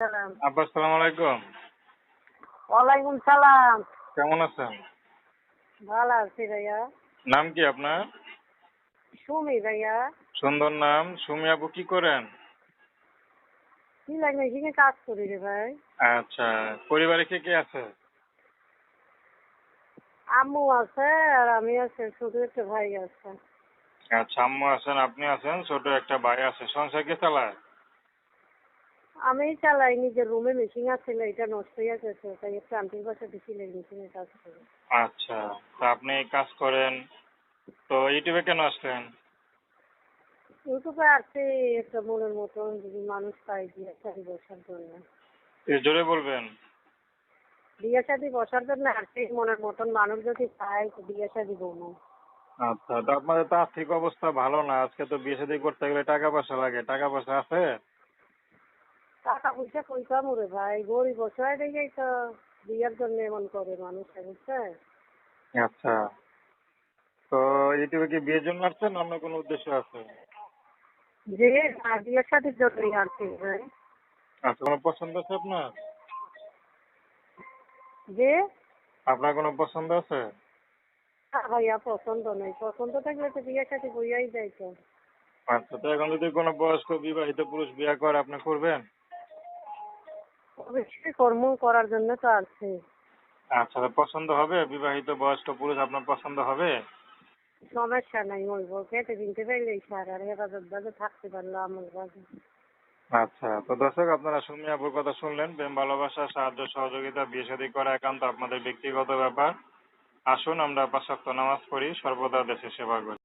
সালাম। আব্বা আসসালামু আলাইকুম। ওয়ালাইকুম সালাম। কেমন আছেন? ভালো আছি ভাইয়া। নাম কি আপনার? সুমি ভাইয়া। সুন্দর নাম। সুমি আপু কি করেন? কি লাগে এখানে কাজ করি রে ভাই। আচ্ছা পরিবারে কে কে আছে? আম্মু আছে আর আমি আছে ছোট একটা ভাই আছে। আচ্ছা আম্মু আছেন আপনি আছেন ছোট একটা ভাই আছে। সংসার কে চালায়? আমি চালাই নিজের রুমে মেশিন আছে এটা নষ্ট হয়ে গেছে তাই একটু আন্টির পাশে বেশি মেশিনে কাজ করি। আচ্ছা তা আপনি কাজ করেন তো ইউটিউবে কেন আসলেন? ইউটিউবে আছে একটা মনের মতন যদি মানুষ পাই বিয়ে শাদি বসার জন্য। জোরে বলবেন? বিয়ে শাদি বসার জন্য আসছে মনের মতন মানুষ যদি তো বিয়ে শাদি বলব আচ্ছা তো আপনাদের তো আর্থিক অবস্থা ভালো না আজকে তো বিয়ে শাদী করতে গেলে টাকা পয়সা লাগে টাকা পয়সা আছে? পয়সা কই পাবো রে ভাই গরিব বছর দেখেই তো বিয়ের জন্য এমন করে মানুষ বুঝছে? আচ্ছা। তো ইউটিউবে কি বিয়ের জন্য আসছেন না অন্য কোনো উদ্দেশ্য আছে যে বিয়ের শাদির জন্যই আসছে ভাই। আচ্ছা কোনো পছন্দ আছে আপনার? যে? আপনার কোনো পছন্দ আছে? ভাইয়া পছন্দ নেই। পছন্দ থাকলে তো বিয়ে শাদি বইয়াই যায় তো আচ্ছা তো এখন যদি কোনো বয়স্ক বিবাহিত পুরুষ বিয়ে করে আপনি করবেন? অবশ্যই কর্ম করার জন্য তো আসছে আচ্ছা তো পছন্দ হবে? বিবাহিত বয়স্ক পুরুষ আপনার পছন্দ হবে? সমস্যা নাই হইব খেতে কিনতে পারলেই সার আর হেফাজত ভাবে থাকতে পারল আমার কাছে। আচ্ছা তো দর্শক আপনারা সুমি আপুর কথা শুনলেন। প্রেম ভালোবাসা সাহায্য সহযোগিতা বিয়ে শাদী করা একান্ত আপনাদের ব্যক্তিগত ব্যাপার। আসুন আমরা পাঁচ ওয়াক্ত নামাজ পড়ি। সর্বদা দেশের সেবা করি।